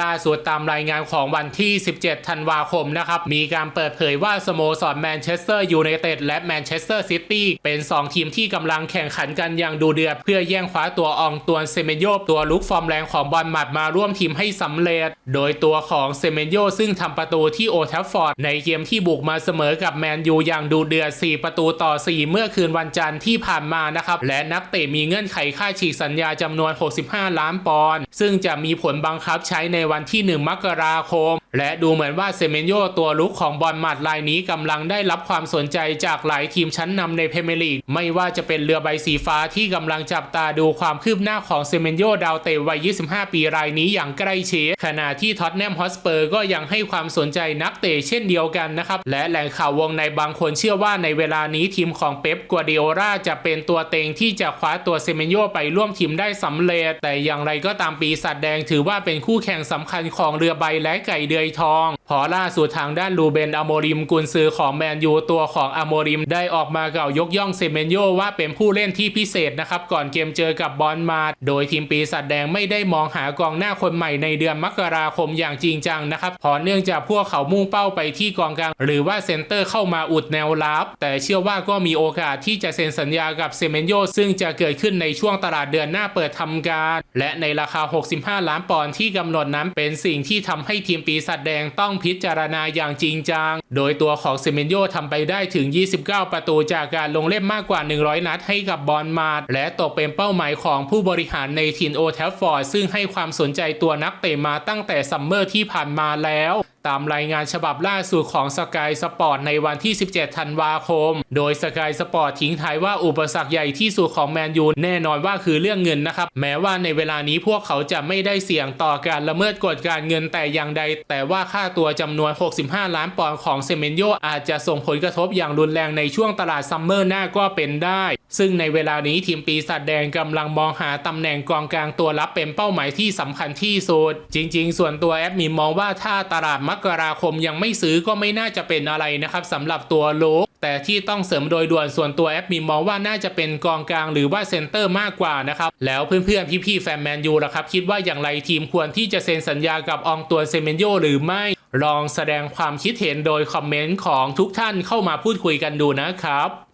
ล่าสุดตามรายงานของวันที่ 17 ธันวาคมนะครับ มีการเปิดเผยว่าสโมสรแมนเชสเตอร์ยูไนเต็ดและแมนเชสเตอร์ซิตี้เป็น 2 ทีมที่กำลังแข่งขันกันอย่างดูเดือด เพื่อแย่งคว้าตัวอองตวนเซเมโยตัวลุกฟอร์มแรงของบอลหมัดมาร่วมทีมให้สำเร็จ โดยตัวของเซเมโยซึ่งทำประตูที่โอทัฟฟอร์ดในเกมที่บุกมาเสมอกับแมนยูอย่างดูเดือด 4 ประตูต่อ 4 เมื่อคืนวันจันทร์ที่ผ่านมานะครับและนักเตะมีเงื่อนไขค่าฉีกสัญญาจำนวน 65 ล้านปอนด์ซึ่งจะมีผลบังคับใช้ในวันที่ 1 มกราคม และดูเหมือนว่าเซเมนโยตัวลุกของบอลหมัดรายนี้กำลังได้รับความสนใจจากหลายทีมชั้นนำในพรีเมียร์ลีกไม่ว่าจะเป็นเรือใบสีฟ้าที่กำลังจับตาดูความคืบหน้าของเซเมนโยดาวเตะวัย 25 ปีรายนี้อย่างใกล้ชิดขณะที่ท็อตแนมฮอสเปอร์ก็ยังให้ความสนใจนักเตะเช่นเดียวกันนะครับ และแหล่งข่าววงในบางคนเชื่อว่าในเวลานี้ทีมของเป๊ปกัวดิโอราจะเป็นตัวเต็งที่จะคว้าตัวเซเมนโยไปร่วมทีมได้สำเร็จ แต่อย่างไรก็ตามปีศาจแดงถือว่าเป็นคู่แข่งสำคัญของเรือใบและไก่เดือยทอง พอล่าสุดทางด้านลูเบนอโมริมกุนซือของแมนยูตัวของอโมริมได้ออกมาเกล่ายกย่องเซเมนโยว่าเป็นผู้เล่นที่พิเศษนะครับก่อนเกมเจอกับบอลมาดโดยทีมปีศาจแดงไม่ได้มองหากองหน้าคนใหม่ในเดือนมกราคมอย่างจริงจังนะครับเพราะเนื่องจากพวกเขามุ่งเป้าไปที่กองกลาง หรือว่าเซนเตอร์เข้ามาอุดแนวรับแต่เชื่อว่าก็มีโอกาสที่จะเซ็นสัญญากับเซเมนโยซึ่งจะเกิดขึ้นในช่วงตลาดเดือนหน้าเปิดทำการ และในราคา 65 ล้านปอนด์ที่กำหนดนั้นเป็นสิ่งที่ทำให้ทีมปีศาจแดงต้องพิจารณาอย่างจริงจัง โดยตัวของเซเมนโยทำไปได้ถึง 29 ประตูจากการลงเล่นมากกว่า 100 นัดให้กับบอลมาดและตกเป็นเป้าหมายของผู้บริหารในทีมโอแทฟฟอร์ดซึ่งให้ความสนใจตัวนักเตะมาตั้งแต่ซัมเมอร์ที่ผ่านมาแล้ว ตามรายงานฉบับล่าสุดของสกายสปอร์ตในวันที่ 17 ธันวาคม โดยสกายสปอร์ตทิ้งท้ายว่าอุปสรรคใหญ่ที่สุดของแมนยูแน่นอนว่าคือเรื่องเงินนะครับ แม้ว่าในเวลานี้พวกเขาจะไม่ได้เสี่ยงต่อการละเมิดกฎการเงินแต่อย่างใด แต่ว่าค่าตัวจำนวน 65 ล้านปอนด์ของเซเมนโยอาจจะส่งผลกระทบอย่างรุนแรงในช่วงตลาดซัมเมอร์หน้าก็เป็นได้ ซึ่งในเวลานี้ทีมปีศาจแดงกำลังมองหาตำแหน่งกองกลางตัวรับเป็นเป้าหมายที่สำคัญที่สุด จริง ๆ ส่วนตัวแอดมินมองว่าถ้าตลาดมกราคมยังไม่ซื้อก็ไม่น่าจะเป็นอะไรนะครับสำหรับตัวโลกแต่ที่ต้องเสริมโดยด่วนส่วนตัวแอดมินมองว่าน่าจะเป็นกองกลางหรือว่าเซนเตอร์มากกว่านะครับแล้วเพื่อนๆพี่ๆแฟนแมนยูล่ะครับคิดว่าอย่างไรทีมควรที่จะเซ็นสัญญากับอองตัวเซเมนโยหรือไม่ ลองแสดงความคิดเห็นโดยคอมเมนต์ของทุกท่านเข้ามาพูดคุยกันดูนะครับ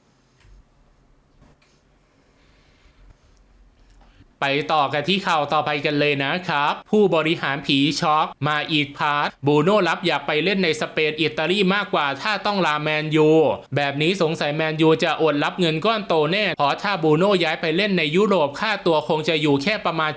ไปต่อกันที่ข่าวต่อไปกันเลยนะครับ ผู้บริหารผีช็อกมาอีกพาร์ทบูโน่รับอยากไปเล่นในสเปนอิตาลีมากกว่าถ้าต้องลาแมนยูแบบนี้สงสัยแมนยูจะอดรับเงินก้อนโตแน่เพราะถ้าบูโน่ย้ายไปเล่นในยุโรปค่าตัวคงจะอยู่แค่ประมาณ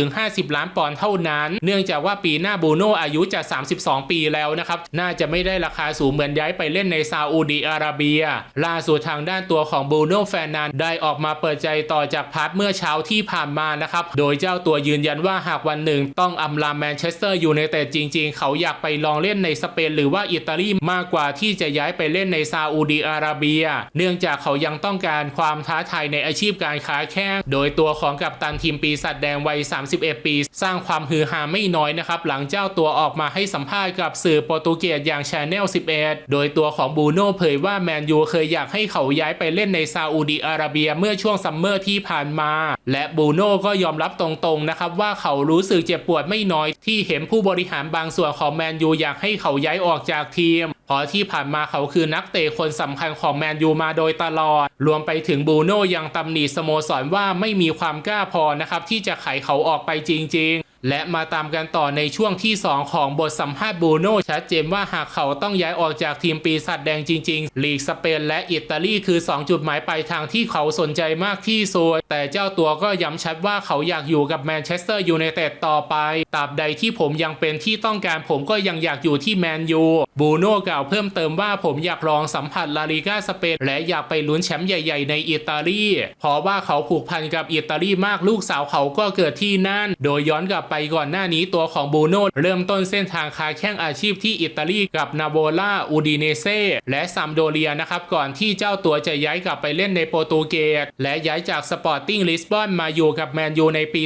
40-50 ล้านปอนด์เท่านั้น เนื่องจากว่าปีหน้าบูโน่อายุจะ 32 ปีแล้วนะครับ น่าจะไม่ได้ราคาสูงเหมือนย้ายไปเล่นในซาอุดีอาระเบีย ล่าสุดทางด้านตัวของบูโน่แฟนนันได้ออกมาเปิดใจต่อจากพาร์ทเมื่อเช้าที่ผ่านมานะครับ โดยเจ้าตัวยืนยันว่าหากวันหนึ่งต้องอำลาแมนเชสเตอร์ยูไนเต็ดจริง ๆ เขาอยากไปลองเล่นในสเปนหรือว่าอิตาลีมากกว่าที่จะย้ายไปเล่นในซาอุดีอาระเบีย เนื่องจากเขายังต้องการความท้าทายในอาชีพการค้าแข้งโดยตัวของกัปตันทีมปีศาจแดงวัย 31 ปี สร้างความฮือฮาไม่น้อยนะครับ หลังเจ้าตัวออกมาให้สัมภาษณ์กับสื่อโปรตุเกสอย่าง Channel 11 โดยตัวของบูโน่เผยว่าแมนยูเคยอยากให้เขาย้ายไปเล่นในซาอุดีอาระเบียเมื่อช่วงซัมเมอร์ที่ผ่านมา และบูโน่ก็ยอมรับตรงๆนะครับว่าเขารู้สึกเจ็บปวดไม่น้อยที่เห็นผู้บริหารบางส่วนของแมนยูอยากให้เขาย้ายออกจากทีมพราะที่ผ่านมาเขาคือนักเตะคนสำคัญของแมนยูมาโดยตลอด รวมไปถึงบูโน่ยังตำหนิสโมสรว่าไม่มีความกล้าพอนะครับที่จะไขเขาออกไปจริง ๆ และมาตามกันต่อในช่วงที่ 2 ของบทสัมภาษณ์บูโน่ชัดเจนว่าหากเขาต้องย้ายออกจากทีมปีศาจแดงจริง ๆ ลีกสเปนและอิตาลีคือ 2 จุดหมายปลายทางที่เขาสนใจมากที่สุดแต่เจ้าตัวก็ย้ำชัดว่าเขาอยากอยู่กับแมนเชสเตอร์ยูไนเต็ดต่อไปตราบใดที่ผมยังเป็นที่ต้องการผมก็ยังอยากอยู่ที่แมนยูบูโน่กล่าวเพิ่มเติมว่าผมอยากลองสัมผัสลาลิกาสเปนและอยากไปลุ้นแชมป์ใหญ่ ๆ ในอิตาลีเพราะว่าเขาผูกพันกับอิตาลีมากลูกสาวเขาก็เกิดที่นั่น โดยย้อนกลับไปก่อนหน้านี้ตัวของบูโน่เริ่มต้นเส้นทางคาแข่งอาชีพที่อิตาลีกับนาโวล่าอูดิเนเซและซัมโดเรียนะครับก่อนที่เจ้าตัวจะย้ายกลับไปเล่นในโปรตุเกสและย้ายจากสปอร์ติ้งลิสบอนมาอยู่กับแมนยูในปี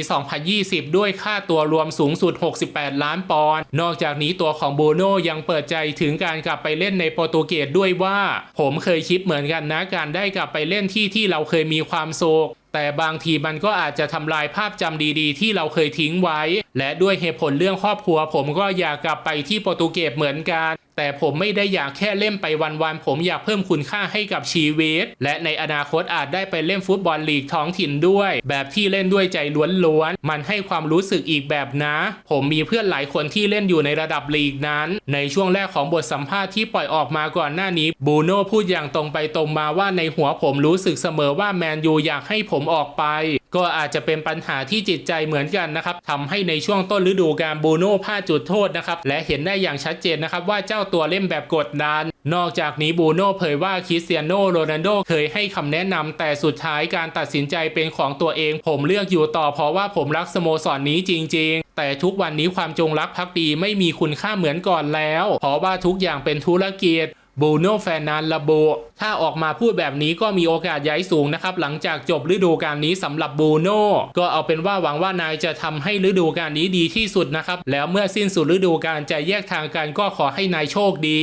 2020 ด้วยค่าตัวรวมสูงสุด 68 ล้านปอนด์นอกจากนี้ตัวของบูโน่ยังเปิดใจถึงการกลับไปเล่นในโปรตุเกสด้วยว่า ผมเคยคิดเหมือนกันนะการได้กลับไปเล่นที่ที่เราเคยมีความสุข แต่บางทีมันก็อาจจะทำลายภาพจำดีๆ ที่เราเคยทิ้งไว้ และด้วยเหตุผลเรื่องครอบครัวผมก็อยากกลับไปที่โปรตุเกสเหมือนกัน แต่ผมไม่ได้อยากแค่เล่นไปวันๆผมอยากเพิ่มคุณค่าให้กับชีวิต และในอนาคตอาจได้ไปเล่นฟุตบอลลีกท้องถิ่นด้วย แบบที่เล่นด้วยใจล้วนๆมันให้ความรู้สึกอีกแบบนะ ผมมีเพื่อนหลายคนที่เล่นอยู่ในระดับลีกนั้น ในช่วงแรกของบทสัมภาษณ์ที่ปล่อยออกมาก่อนหน้านี้บูโน่พูดอย่างตรงไปตรงมาว่าในหัวผมรู้สึกเสมอว่าแมนยูอยากให้ผมออกไป ก็อาจจะเป็นปัญหาที่จิตใจเหมือนกันนะครับทำให้ในช่วงต้นฤดูกาลบูโน่พลาดจุดโทษนะครับ และเห็นได้อย่างชัดเจนนะครับว่าเจ้าตัวเล่นแบบกดดันนอกจากนี้บูโน่เผยว่าคริสเตียโนโรนัลโดเคยให้คำแนะนำแต่สุดท้ายการตัดสินใจเป็นของตัวเอง ผมเลือกอยู่ต่อเพราะว่าผมรักสโมสรนนี้จริง ๆ แต่ทุกวันนี้ความจงรักภักดีไม่มีคุณค่าเหมือนก่อนแล้ว เพราะว่าทุกอย่างเป็นธุรกิจ บูโน่แฟนนานระบุถ้าออกมาพูดแบบนี้ก็มีโอกาสย้ายสูงนะครับ หลังจากจบฤดูกาลนี้สำหรับบูโน่ก็เอาเป็นว่าหวังว่านายจะทำให้ฤดูกาลนี้ดีที่สุดนะครับ แล้วเมื่อสิ้นสุดฤดูกาลจะแยกทางกันก็ขอให้นายโชคดี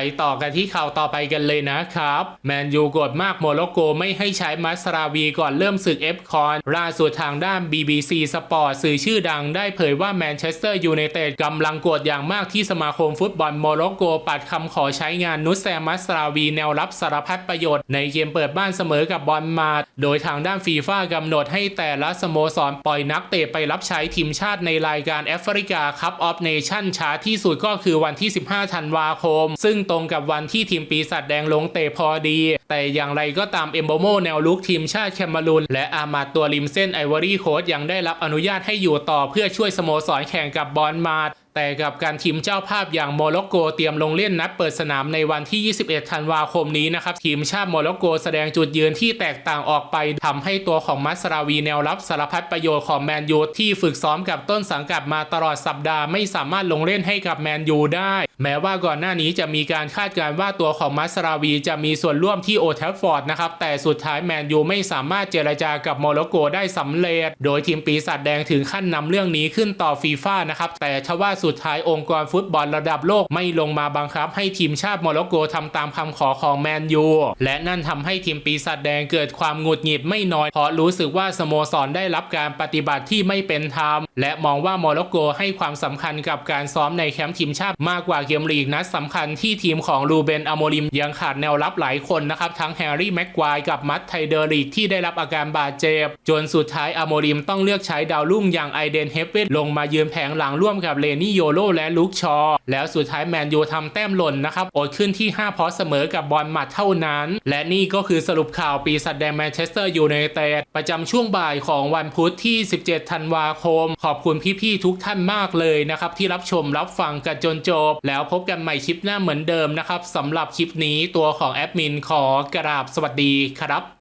ไปต่อกันที่ข่าวต่อไปกันเลยนะครับ แมนยูกดมากโมร็อกโกไม่ให้ใช้มัสราวีก่อนเริ่มศึกเอฟคอนล่าสุดทางด้าน BBC Sport สื่อชื่อดังได้เผยว่าแมนเชสเตอร์ยูไนเต็ดกำลังกดอย่างมากที่สมาคมฟุตบอลโมร็อกโกปัดคำขอใช้งานนุสแซมมัสราวีแนวรับสารพัดประโยชน์ในเกมเปิดบ้านเสมอกับบอลมาดโดยทางด้านฟีฟ่ากำหนดให้แต่ละสโมสรปล่อยนักเตะไปรับใช้ทีมชาติในรายการแอฟริกาคัพออฟเนชั่นช้าที่สุดก็คือวันที่ 15 ธันวาคม ซึ่งตรงกับวันที่ทีมปีศาจแดงลงเตะพอดี แต่อย่างไรก็ตามเอมโบโมแนวลุกทีมชาติแคมารูนและอามาดตัวริมเส้นไอวอรี่โคสยังได้รับอนุญาตให้อยู่ต่อเพื่อช่วยสโมสรแข่งกับบอลมาดแต่กับการทีมเจ้าภาพอย่างโมร็อกโกเตรียมลงเล่นนัดเปิดสนามในวันที่ 21 ธันวาคมนี้นะครับ ทีมชาติโมร็อกโกแสดงจุดยืนที่แตกต่างออกไปทำให้ตัวของมัสราวีแนวรับสารพัดประโยชน์ของแมนยูที่ฝึกซ้อมกับต้นสังกัดมาตลอดสัปดาห์ไม่สามารถลงเล่นให้กับแมนยูได้ แม้ว่าก่อนหน้านี้จะมีการคาดการณ์ว่าตัวของมัสราวีจะมีส่วนร่วมที่โอเทลฟอร์ดนะครับ แต่สุดท้ายแมนยูไม่สามารถเจรจากับโมร็อกโกได้สำเร็จ โดยทีมปีศาจแดงถึงขั้นนำเรื่องนี้ขึ้นต่อฟีฟ่านะครับ แต่ทว่าสุดท้ายองค์กรฟุตบอลระดับโลกไม่ลงมาบังคับ ให้ทีมชาติโมร็อกโกทำตามคำขอของแมนยู และนั่นทำให้ทีมปีศาจแดงเกิดความหงุดหงิดไม่น้อย เพราะรู้สึกว่าสโมสรได้รับการปฏิบัติที่ไม่เป็นธรรม และมองว่าโมร็อกโกให้ความสำคัญกับการซ้อมในแคมป์ทีมชาติมากกว่าเกมลีกนัดสำคัญที่ทีมของลูเบนอโมริมยังขาดแนวรับหลายคนนะครับ ทั้งแฮร์รี่แม็กควายกับมัตไทเดอริกที่ได้รับอาการบาดเจ็บ จนสุดท้ายอโมริมต้องเลือกใช้ดาวรุ่งอย่างไอเดนเฮฟเวตลงมายืนแผงหลังร่วมกับเลนี่โยโลและลุกชอ แล้วสุดท้ายแมนยูทำแต้มหล่นนะครับอดขึ้นที่5เพราะเสมอกับบอลมัดเท่านั้น และนี่ก็คือสรุปข่าวปีศาจแดงแมนเชสเตอร์ยูไนเต็ดประจำช่วงบ่ายของวันพุธที่ 17 ธันวาคม ขอบคุณพี่ๆทุกท่านมากเลยนะครับที่รับชมรับฟังกันจนจบแล้วแล้วพบกันใหม่คลิปหน้าเหมือนเดิมนะครับสำหรับคลิปนี้ตัวของแอดมินขอกราบสวัสดีครับ